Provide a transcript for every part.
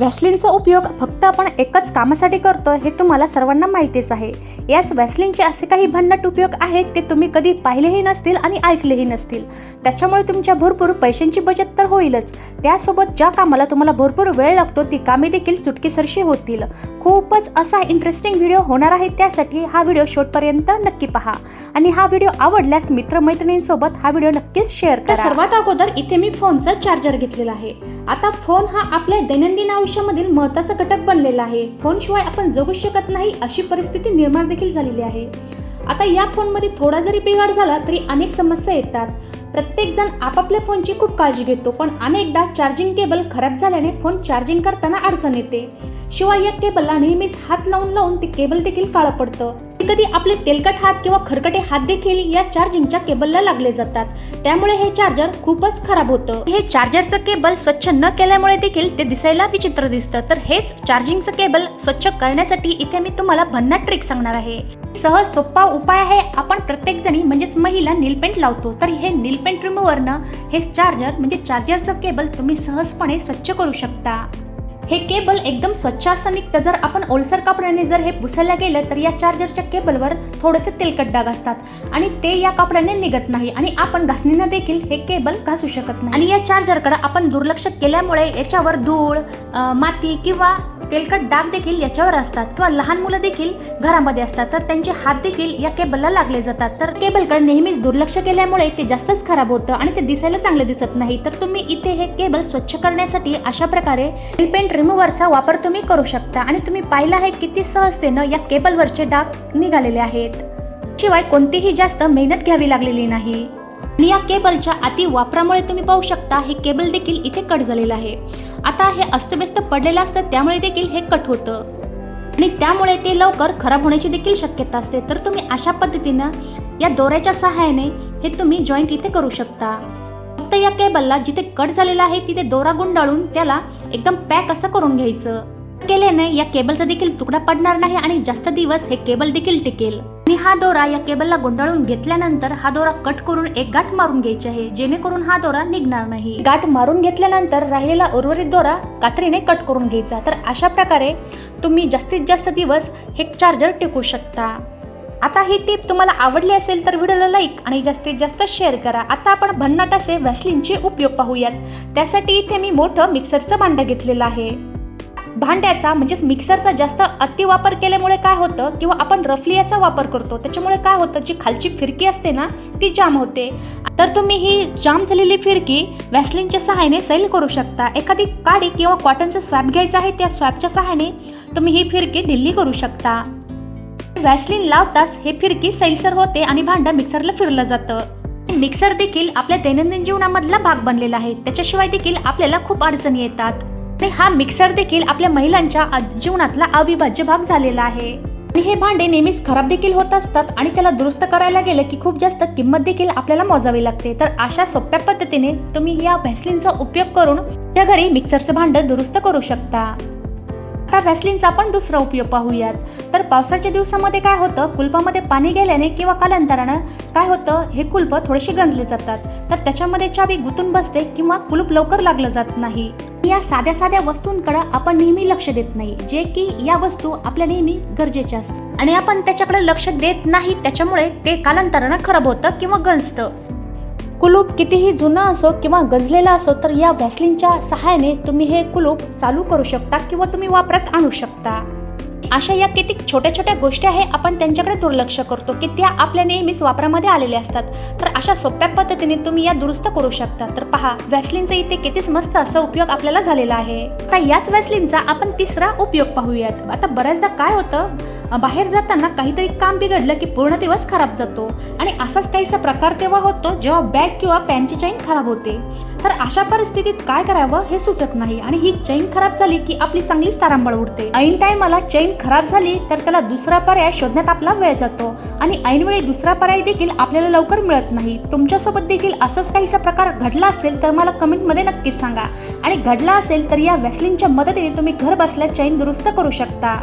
व्हॅसलिनचा उपयोग फक्त आपण एकच कामासाठी करतो हे तुम्हाला सर्वांना माहितीच आहे. याच व्हॅसलिनचे असे काही भन्नाट उपयोग आहेत ते तुम्ही कधी पाहिलेही नसतील आणि ऐकलेही नसतील. त्याच्यामुळे तुमच्या भरपूर पैशांची बचत तर होईलच. त्यासोबत ज्या कामाला तुम्हाला भरपूर वेळ लागतो ती कामे देखील चुटकीसरशी होतील. खूपच असा इंटरेस्टिंग व्हिडिओ होणार आहे त्यासाठी हा व्हिडिओ शेवटपर्यंत नक्की पहा. आणि हा व्हिडिओ आवडल्यास मित्रमैत्रिणींसोबत हा व्हिडिओ नक्कीच शेअर करा. सर्वात अगोदर इथे मी फोनचा चार्जर घेतलेला आहे. आता फोन हा आपल्या दैनंदिन आयुष्यामधील महत्त्वाचा घटक बनलेला आहे. फोनशिवाय आपण जगू शकत नाही अशी परिस्थिती निर्माण देखील झालेली आहे. आता या फोनमध्ये थोडा जरी बिघाड झाला तरी अनेक समस्या येतात. प्रत्येकजण आपापल्या फोनची खूप काळजी घेतो पण अनेकदा चार्जिंग केबल खराब झाल्याने फोन चार्जिंग करताना अडचण येते. शिवाय या केबलला नेहमीच हात लावून लावून ते केबल देखील काळं पडतं. कधी आपले तेलकट हात किंवा खरकटे हात देखील या चार्जिंगच्या केबलला लागले जातात. त्यामुळे हे चार्जर खूपच खराब होतं. हे चार्जरचं केबल स्वच्छ न केल्यामुळे देखील ते दिसायला विचित्र दिसतं. तर हेच चार्जिंगचं केबल स्वच्छ करण्यासाठी इथे मी तुम्हाला भन्नाट ट्रिक सांगणार आहे. सहज सोपा उपाय आहे. आपण प्रत्येक जणी म्हणजेच महिला नीलपेंट लावतो. तर हे नीलपेंट रिमूव्हरनं हे चार्जर म्हणजे चार्जरचं केबल तुम्ही सहजपणे स्वच्छ करू शकता. हे केबल एकदम स्वच्छ असं निघतं. जर आपण ओलसर कापडाने जर हे पुसायला गेलं तर या चार्जरच्या केबलवर थोडेसे तेलकट डाग असतात. आणि ते या कापडाने निघत नाही. आणि आपण घासणीनं देखील हे केबल घासू शकत नाही. आणि या चार्जरकडे आपण दुर्लक्ष केल्यामुळे याच्यावर धूळ माती किंवा तेलकट डाग देखील याच्यावर असतात किंवा लहान मुलं देखील घरामध्ये असतात. तर त्यांचे हात देखील या केबलला लागले जातात. तर केबलकडे नेहमीच दुर्लक्ष केल्यामुळे ते जास्तच खराब होतं आणि ते दिसायला चांगले दिसत नाही. तर तुम्ही इथे हे केबल स्वच्छ करण्यासाठी अशा प्रकारे पेंट रिमूव्हरचा वापर तुम्ही करू शकता आणि तुम्ही पाहिलं आहे किती सहजतेनं या केबलवरचे डाग निघालेले आहेत. शिवाय कोणतीही जास्त मेहनत घ्यावी लागलेली नाही. या केबलच्या अति वापरामुळे तुम्ही पाहू शकता हे केबल देखील इथे कट झालेलं आहे. आता हे अस्तव्यस्त पडलेलं असतं त्यामुळे देखील हे कट होतं. आणि त्यामुळे ते लवकर खराब होण्याची देखील शक्यता असते. तर तुम्ही अशा पद्धतीनं या दोऱ्याच्या सहाय्याने हे तुम्ही जॉईंट इथे करू शकता. फक्त या केबलला जिथे कट झालेला आहे तिथे दोरा गुंडाळून त्याला एकदम पॅक असं करून घ्यायचं. केल्याने या केबलचा देखील तुकडा पडणार नाही आणि जास्त दिवस हे केबल देखील टिकेल. आणि हा दोरा या केबलला गुंडाळून घेतल्यानंतर हा दोरा कट करून एक गाठ मारून घ्यायची आहे जेणेकरून हा दोरा निघणार नाही. गाठ मारून घेतल्यानंतर राहिलेला उर्वरित दोरा कात्रीने कट करून घ्यायचा. तर अशा प्रकारे तुम्ही जास्तीत जास्त दिवस हे चार्जर टिकू शकता. आता ही टीप तुम्हाला आवडली असेल तर व्हिडिओला लाईक आणि जास्तीत जास्त शेअर करा. आता आपण भन्नाट असे व्हॅसलिनचे उपयोग पाहूयात. त्यासाठी इथे मी मोठं मिक्सरचं भांडं घेतलेलं आहे. भांड्याचा म्हणजेच मिक्सरचा जास्त अतिवापर केल्यामुळे काय होतं? किंवा आपण रफली याचा वापर करतो त्याच्यामुळे काय होतं? जी खालची फिरकी असते ना ती जाम होते. तर तुम्ही ही जाम झालेली फिरकी व्हॅसलिनच्या सहाय्याने सैल करू शकता. एखादी काडी किंवा कॉटनचा स्वॅप घ्यायचा आहे त्या स्वॅबच्या सहाय्याने तुम्ही ही फिरकी ढिल्ली करू शकता. व्हॅसलिन लावताच हे फिरकी सैलसर होते आणि भांडं मिक्सरला फिरलं जातं. मिक्सर देखील आपल्या दैनंदिन जीवनामधला भाग बनलेला आहे. त्याच्याशिवाय देखील आपल्याला खूप अडचणी येतात. आणि हा मिक्सर देखील आपल्या महिलांच्या जीवनातला अविभाज्य भाग झालेला आहे. आणि हे भांडे नेहमीच खराब देखील होत असतात आणि त्याला दुरुस्त करायला गेलं की खूप जास्त किंमत देखील आपल्याला मोजावी लागते. तर अशा सोप्या पद्धतीने तुम्ही या व्हॅसलिनचा उपयोग करून त्या घरी मिक्सरचं भांडं दुरुस्त करू शकता. आता व्हॅसलिनचा आपण दुसरा उपयोग पाहूयात. तर पावसाच्या दिवसामध्ये काय होतं? कुलपामध्ये पाणी गेल्याने किंवा कालांतरानं काय होतं? हे कुलप थोडेसे गंजले जातात. तर त्याच्यामध्ये चावी गुंतून बसते किंवा कुलूप लवकर लागलं जात नाही. या साध्या साध्या वस्तूंकडे आपण नेहमी लक्ष देत नाही. जे की या वस्तू आपल्या नेहमी गरजेच्या असतात. आणि आपण त्याच्याकडे लक्ष देत नाही त्याच्यामुळे ते कालांतरानं खराब होतं किंवा गंजतं. कुलूप कितीही जुनं असो किंवा गंजलेला असो तर या व्हॅसलिनच्या सहाय्याने तुम्ही हे कुलूप चालू करू शकता किंवा तुम्ही वापरात आणू शकता. अशा या किती छोट्या छोट्या गोष्टी आहे आपण त्यांच्याकडे दुर्लक्ष करतो की त्या आपल्या नेहमीच वापरामध्ये आलेल्या असतात. तर अशा सोप्या पद्धतीने तुम्ही या दुरुस्त करू शकता. तर पहा व्हॅसलिनचा इथे कितीच मस्त असा उपयोग आपल्याला झालेला आहे. आता याच व्हॅसलिनचा आपण तिसरा उपयोग पाहूयात. आता बऱ्याचदा काय होतं? बाहेर जाताना काहीतरी काम बिघडलं की पूर्ण दिवस खराब जातो. आणि असाच काहीसा प्रकार तेव्हा होतो जेव्हा बॅग किंवा पॅनची चैन खराब होते. तर अशा परिस्थितीत काय करावं हे सुचत नाही. आणि ही चैन खराब झाली की आपली चांगलीच तारांबळ उडते. ऐन टायमाला चैन खराब झाली तर त्याला दुसरा पर्याय शोधण्यात आपला वेळ जातो. आणि ऐनवेळी दुसरा पर्याय देखील आपल्याला लवकर मिळत नाही. तुमच्यासोबत देखील असंच काहीसा प्रकार घडला असेल तर मला कमेंटमध्ये नक्कीच सांगा. आणि घडला असेल तर या व्हॅसलिनच्या मदतीने तुम्ही घर बसल्या चैन दुरुस्त करू शकता.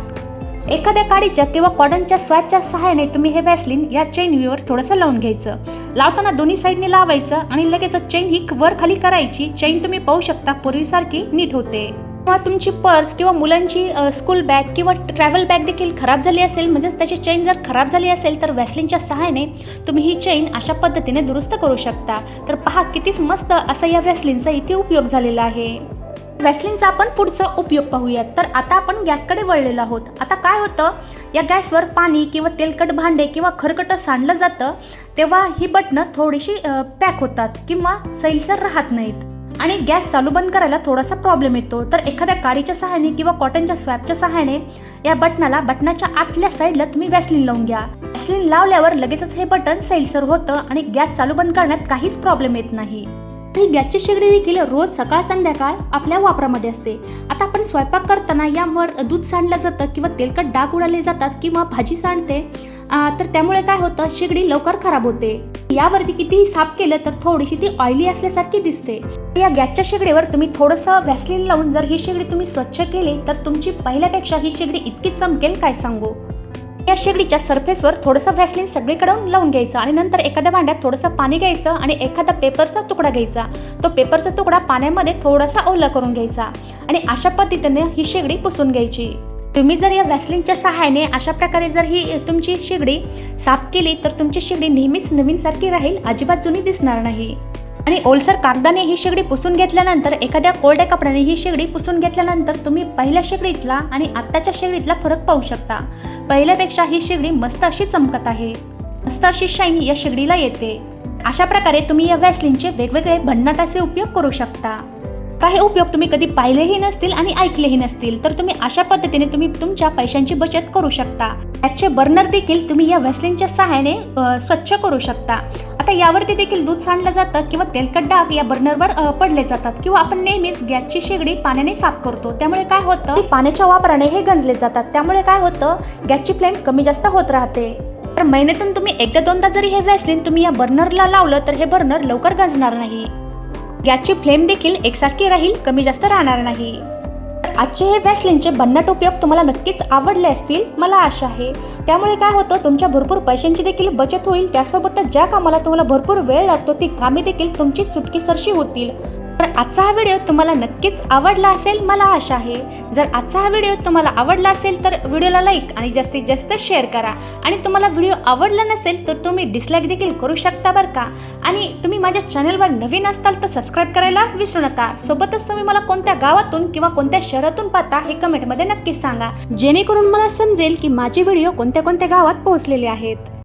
एखाद्या काडीच्या किंवा कॉटनच्या स्वॅचच्या सहाय्याने तुम्ही हे वॅसलिन या चेन व्हीवर थोडंसं लावून घ्यायचं. लावताना दोन्ही साईडने लावायचं आणि लगेच चेन ही वर खाली करायची. चेन तुम्ही पाहू शकता पूर्वीसारखी नीट होते. किंवा तुमची पर्स किंवा मुलांची स्कूल बॅग किंवा ट्रॅव्हल बॅग देखील खराब झाली असेल म्हणजेच त्याची चेन जर खराब झाली असेल तर वॅसलिनच्या सहाय्याने तुम्ही ही चेन अशा पद्धतीने दुरुस्त करू शकता. तर पहा कितीच मस्त असा या वॅसलिनचा इथे उपयोग झालेला आहे. वॅसलिनचा आपण पुढचा उपयोग पाहूयात. तर आता आपण गॅसकडे वळलेलो आहोत. आता काय होतं? या गॅसवर पाणी किंवा तेलकट भांडे किंवा खरकटं सांडलं जातं तेव्हा ही बटणं थोडीशी पॅक होतात किंवा सैलसर राहत नाहीत. आणि गॅस चालू बंद करायला थोडासा प्रॉब्लेम येतो. तर एखाद्या काडीच्या सहाय्याने किंवा कॉटनच्या स्वॅपच्या सहाय्याने या बटनाला बटनाच्या आतल्या साईडला तुम्ही वॅसलिन लावून घ्या. वॅसलिन लावल्यावर लगेचच हे बटन सैलसर होतं आणि गॅस चालू बंद करण्यात काहीच प्रॉब्लेम येत नाही. ही गॅसची शेगडी देखील रोज सकाळ संध्याकाळ आपल्या वापरामध्ये असते. आता आपण स्वयंपाक करताना यावर दूध सांडलं जातं किंवा तेलकट डाग उडाले जातात किंवा भाजी सांडते तर त्यामुळे काय होतं शेगडी लवकर खराब होते. यावरती कितीही साफ केलं तर थोडीशी ती ऑइली असल्यासारखी दिसते. या गॅसच्या शेगडीवर तुम्ही थोडंसं व्हॅसलिन लावून जर ही शेगडी तुम्ही स्वच्छ केली तर तुमची पहिल्यापेक्षा ही शेगडी इतकी चमकेल काय सांगू? या शेगडीच्या सरफेसवर थोडंसं व्हॅसलिन सगळीकडून लावून घ्यायचं आणि नंतर एखाद्या भांड्यात थोडंसं पाणी घ्यायचं आणि एखादा पेपरचा तुकडा घ्यायचा. तो पेपरचा तुकडा पाण्यामध्ये थोडासा ओला करून घ्यायचा आणि अशा पद्धतीने ही शेगडी पुसून घ्यायची. तुम्ही जर या व्हॅसलिनच्या सहाय्याने अशा प्रकारे जर ही तुमची शेगडी साफ केली तर तुमची शेगडी नेहमीच नवीनसारखी राहील अजिबात जुनी दिसणार नाही. आणि ओलसर कागदाने ही शेगडी पुसून घेतल्यानंतर एखाद्या कोरड्या कपड्याने ही शेगडी पुसून घेतल्यानंतर तुम्ही पहिल्या शेगडीतला आणि आत्ताच्या शेगडीतला फरक पाहू शकता. पहिल्यापेक्षा ही शेगडी मस्त अशी चमकत आहे. मस्त अशी शाईन या शेगडीला येते. अशा प्रकारे तुम्ही या व्हॅसलिनचे वेगवेगळे भन्नाटाचे उपयोग करू शकता. काही हे उपयोग तुम्ही कधी पाहिलेही नसतील आणि ऐकलेही नसतील तर तुम्ही अशा पद्धतीने तुम्ही तुमच्या पैशांची बचत करू शकता. त्याचे बर्नर देखील तुम्ही या व्हॅसलिनच्या सहाय्याने स्वच्छ करू शकता. आता यावरती देखील दूध सांडलं जातं किंवा तेलकट डाग या बर्नरवर पडले जातात किंवा आपण नेहमीच गॅसची शेगडी पाण्याने साफ करतो. त्यामुळे काय होतं? की पाण्याच्या वापराने हे गंजले जातात. त्यामुळे काय होतं? गॅसची फ्लेम कमी जास्त होत राहते. तर महिन्यातून तुम्ही एकदा दोनदा जरी हे व्हॅसलिन तुम्ही या बर्नरला लावलं तर हे बर्नर लवकर गंजणार नाही. गॅसची फ्लेम देखील एकसारखी राहील कमी जास्त राहणार नाही. आजचे हे वॅसलिनचे भन्नाट उपयोग तुम्हाला नक्कीच आवडले असतील मला आशा आहे. त्यामुळे काय होतं तुमच्या भरपूर पैशांची देखील बचत होईल. त्यासोबतच ज्या कामाला तुम्हाला भरपूर वेळ लागतो ती कामे देखील तुमची चुटकीसरशी होतील. तर आजचा हा व्हिडिओ तुम्हाला नक्कीच आवडला असेल मला आशा आहे. जर आजचा हा व्हिडिओ तुम्हाला आवडला असेल तर व्हिडिओला लाईक आणि जास्तीत जास्त शेअर करा. आणि तुम्हाला व्हिडिओ आवडला नसेल तर तुम्ही डिसलाईक देखील करू शकता बरं का? आणि तुम्ही माझ्या चॅनलवर नवीन असताल तर सबस्क्राईब करायला विसरू नका. सोबतच तुम्ही मला कोणत्या गावातून किंवा कोणत्या शहरातून पाहता हे कमेंटमध्ये नक्कीच सांगा. जेणेकरून मला समजेल की माझे व्हिडिओ कोणत्या कोणत्या गावात पोहोचलेले आहेत.